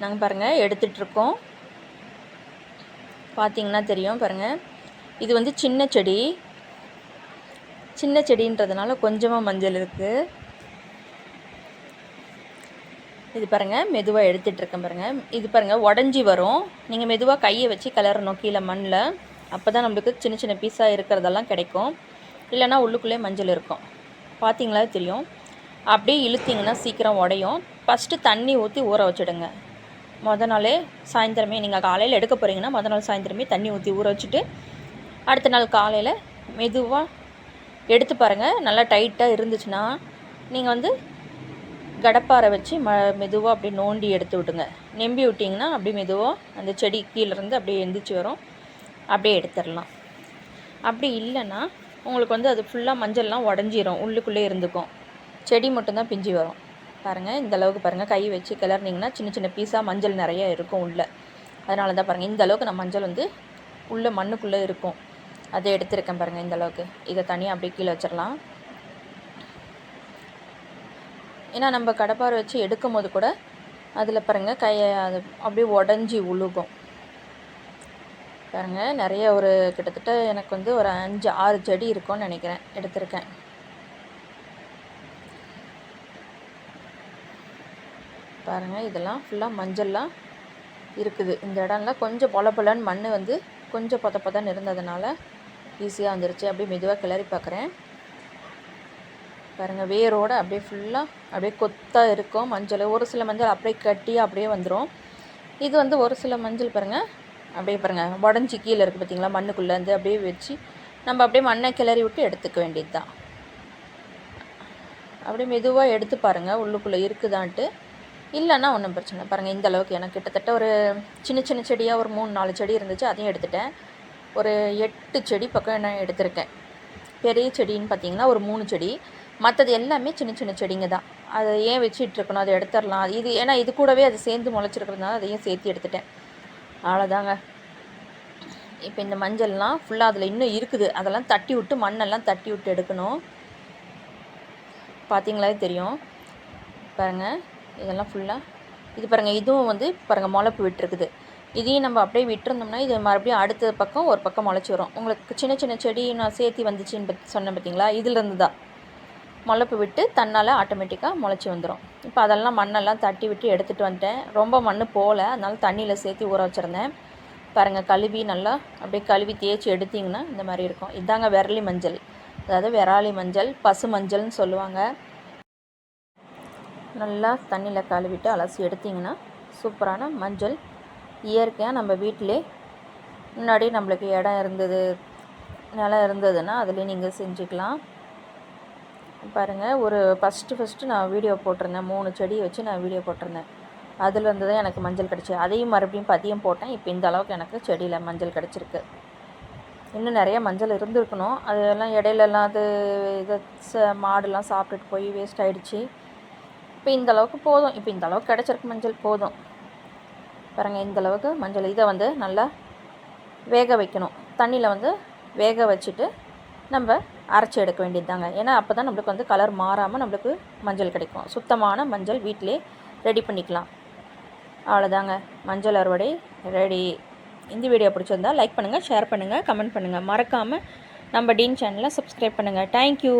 நாங்கள் பாருங்கள் எடுத்துட்ருக்கோம். பார்த்தீங்கன்னா தெரியும் பாருங்கள் இது வந்து சின்ன செடி. சின்ன செடின்றதுனால கொஞ்சமாக மஞ்சள் இருக்குது இது பாருங்கள் மெதுவாக எடுத்துகிட்ருக்கேன் பாருங்கள் இது பாருங்கள் உடஞ்சி வரும். நீங்கள் மெதுவாக கையை வச்சு கிளறணும் கீழே மண்ணில் அப்போ தான் நம்மளுக்கு சின்ன சின்ன பீஸாக இருக்கிறதெல்லாம் கிடைக்கும். இல்லைன்னா உள்ளுக்குள்ளே மஞ்சள் இருக்கும். பார்த்தீங்களா தெரியும். அப்படியே இழுத்திங்கன்னா சீக்கிரம் உடையும். ஃபஸ்ட்டு தண்ணி ஊற்றி ஊற வச்சுடுங்க. மொதல் நாளே சாயந்தரமே நீங்கள் காலையில் எடுக்க போகிறீங்கன்னா மொதல் நாள் சாயந்தரமே தண்ணி ஊற்றி ஊற வச்சுட்டு அடுத்த நாள் காலையில் மெதுவாக எடுத்து பாருங்கள் நல்லா டைட்டாக இருந்துச்சுன்னா நீங்கள் வந்து கடப்பாரை வச்சு ம மெதுவாக அப்படியே நோண்டி எடுத்து விட்டுங்க நெம்பி விட்டிங்கன்னா அப்படியே மெதுவாக அந்த செடி கீழேருந்து அப்படியே எந்திரிச்சு வரும். அப்படியே எடுத்துடலாம். அப்படி இல்லைன்னா உங்களுக்கு வந்து அது ஃபுல்லாக மஞ்சள்லாம் உடஞ்சிரும். உள்ளுக்குள்ளே இருந்துக்கும். செடி மட்டும்தான் பிஞ்சு வரும். பாருங்கள் இந்த அளவுக்கு பாருங்கள் கை வச்சு கிளறினிங்கன்னா சின்ன சின்ன பீஸாக மஞ்சள் நிறைய இருக்கும் உள்ளே. அதனால தான் பாருங்கள் இந்த அளவுக்கு நான் மஞ்சள் வந்து உள்ளே மண்ணுக்குள்ளே இருக்கும். அதை எடுத்துருக்கேன் பாருங்கள் இந்த அளவுக்கு. இதை தனியாக அப்படியே கீழே வச்சிடலாம். ஏன்னா நம்ம கடப்பாரை வச்சு எடுக்கும் போது கூட அதில் பாருங்கள் கையை அது அப்படியே உடஞ்சி உழுகும். பாருங்கள் நிறைய ஒரு கிட்டத்தட்ட எனக்கு வந்து ஒரு அஞ்சு ஆறு செடி இருக்கும்னு நினைக்கிறேன் எடுத்திருக்கேன். பாருங்கள் இதெல்லாம் ஃபுல்லாக மஞ்சள்லாம் இருக்குது. இந்த இடம்லாம் கொஞ்சம் பொல பொலன்னு மண் வந்து கொஞ்சம் பொத பொதன்னு இருந்ததுனால ஈஸியாக வந்துருச்சு. அப்படியே மெதுவாக கிளறி பார்க்குறேன் பாருங்கள் வேரோடு அப்படியே ஃபுல்லாக அப்படியே கொத்தாக இருக்கும் மஞ்சள். ஒரு சில மஞ்சள் அப்படியே கட்டி அப்படியே வந்துடும் இது வந்து ஒரு சில மஞ்சள் பாருங்கள் அப்படியே பாருங்கள் உடஞ்சி கீழே இருக்குது பார்த்தீங்களா மண்ணுக்குள்ளேருந்து அப்படியே வச்சு நம்ம அப்படியே மண்ணை கிளறி விட்டு எடுத்துக்க வேண்டியது தான் அப்படியே மெதுவாக எடுத்து பாருங்கள் உள்ளுக்குள்ளே இருக்குதான்ட்டு. இல்லைன்னா ஒன்றும் பிரச்சனை பாருங்கள் இந்த அளவுக்கு எனக்கு கிட்டத்தட்ட ஒரு சின்ன சின்ன செடியாக ஒரு மூணு நாலு செடி இருந்துச்சு அதையும் எடுத்துட்டேன். ஒரு எட்டு செடி பக்கம் நான் எடுத்திருக்கேன். பெரிய செடின்னு பார்த்தீங்கன்னா ஒரு மூணு செடி. மற்றது எல்லாமே சின்ன சின்ன செடிங்க தான். அதை ஏன் வச்சுட்டு இருக்கணும்? அதை எடுத்துடலாம். இது ஏன்னா இது கூடவே அது சேர்ந்து முளைச்சிருக்கிறதுனால அதையும் சேர்த்து எடுத்துட்டேன். அவ்வளோதாங்க. இப்போ இந்த மஞ்சள்லாம் ஃபுல்லாக அதில் இன்னும் இருக்குது. அதெல்லாம் தட்டி விட்டு மண்ணெல்லாம் தட்டி விட்டு எடுக்கணும். பார்த்தீங்களே தெரியும். பாருங்கள் இதெல்லாம் ஃபுல்லாக இது பாருங்கள் இதுவும் வந்து பாருங்கள் முளைப்பு விட்டுருக்குது. இதையும் நம்ம அப்படியே விட்டுருந்தோம்னா இது மறுபடியும் அடுத்த பக்கம் ஒரு பக்கம் முளைச்சி வரும். உங்களுக்கு சின்ன சின்ன செடி நான் சேர்த்தி வந்துச்சுன்னு பற்றி சொன்னேன் பார்த்தீங்களா இதுலேருந்து தான். முளைப்பு விட்டு தன்னால் ஆட்டோமேட்டிக்காக முளைச்சி வந்துடும் இப்போ அதெல்லாம் மண்ணெல்லாம் தட்டி விட்டு எடுத்துகிட்டு வந்துட்டேன். ரொம்ப மண் போகல. அதனால் தண்ணியில் சேர்த்து ஊற வச்சுருந்தேன். பாருங்கள் கழுவி நல்லா அப்படியே கழுவி தேய்ச்சி எடுத்திங்கன்னா இந்த மாதிரி இருக்கும். இதாங்க விரலி மஞ்சள். அதாவது விராலி மஞ்சள் பசு மஞ்சள்னு சொல்லுவாங்க. நல்லா தண்ணியில் கழுவிட்டு அலசி எடுத்திங்கன்னா சூப்பரான மஞ்சள். இயற்கையாக நம்ம வீட்டிலே முன்னாடி நம்மளுக்கு இடம் இருந்தது நிலம் இருந்ததுன்னா அதுலேயே நீங்கள் செஞ்சுக்கலாம். பாருங்கள் ஒரு ஃபஸ்ட்டு ஃபஸ்ட்டு நான் வீடியோ போட்டிருந்தேன். மூணு செடி வச்சு நான் வீடியோ போட்டிருந்தேன். அதுலேருந்து தான் எனக்கு மஞ்சள் கிடச்சி. அதையும் மறுபடியும் பதியம் போட்டேன். இப்போ இந்த அளவுக்கு எனக்கு செடியில் மஞ்சள் கிடச்சிருக்கு. இன்னும் நிறைய மஞ்சள் இருந்திருக்கணும். அதெல்லாம் இடையிலலாம் அது இதை ச மாடுலாம் சாப்பிட்டுட்டு போய் வேஸ்ட் ஆகிடுச்சி இப்போ இந்த அளவுக்கு போதும். இப்போ இந்த அளவுக்கு கிடச்சிருக்கு மஞ்சள் போதும். பாருங்கள் இந்த அளவுக்கு மஞ்சள். இதை வந்து நல்லா வேக வைக்கணும். தண்ணியில் வந்து வேக வச்சுட்டு நம்ம அரைச்சி எடுக்க வேண்டியது தாங்க ஏன்னா அப்போ தான் நம்மளுக்கு வந்து கலர் மாறாமல் நம்மளுக்கு மஞ்சள் கிடைக்கும். சுத்தமான மஞ்சள் வீட்டிலே ரெடி பண்ணிக்கலாம். அவ்வளோதாங்க மஞ்சள் அறுவடை ரெடி இந்த வீடியோ பிடிச்சிருந்தா லைக் பண்ணுங்கள் ஷேர் பண்ணுங்கள் கமெண்ட் பண்ணுங்கள் மறக்காமல் நம்ம டீன் சேனலை சப்ஸ்கிரைப் பண்ணுங்கள் தேங்க்யூ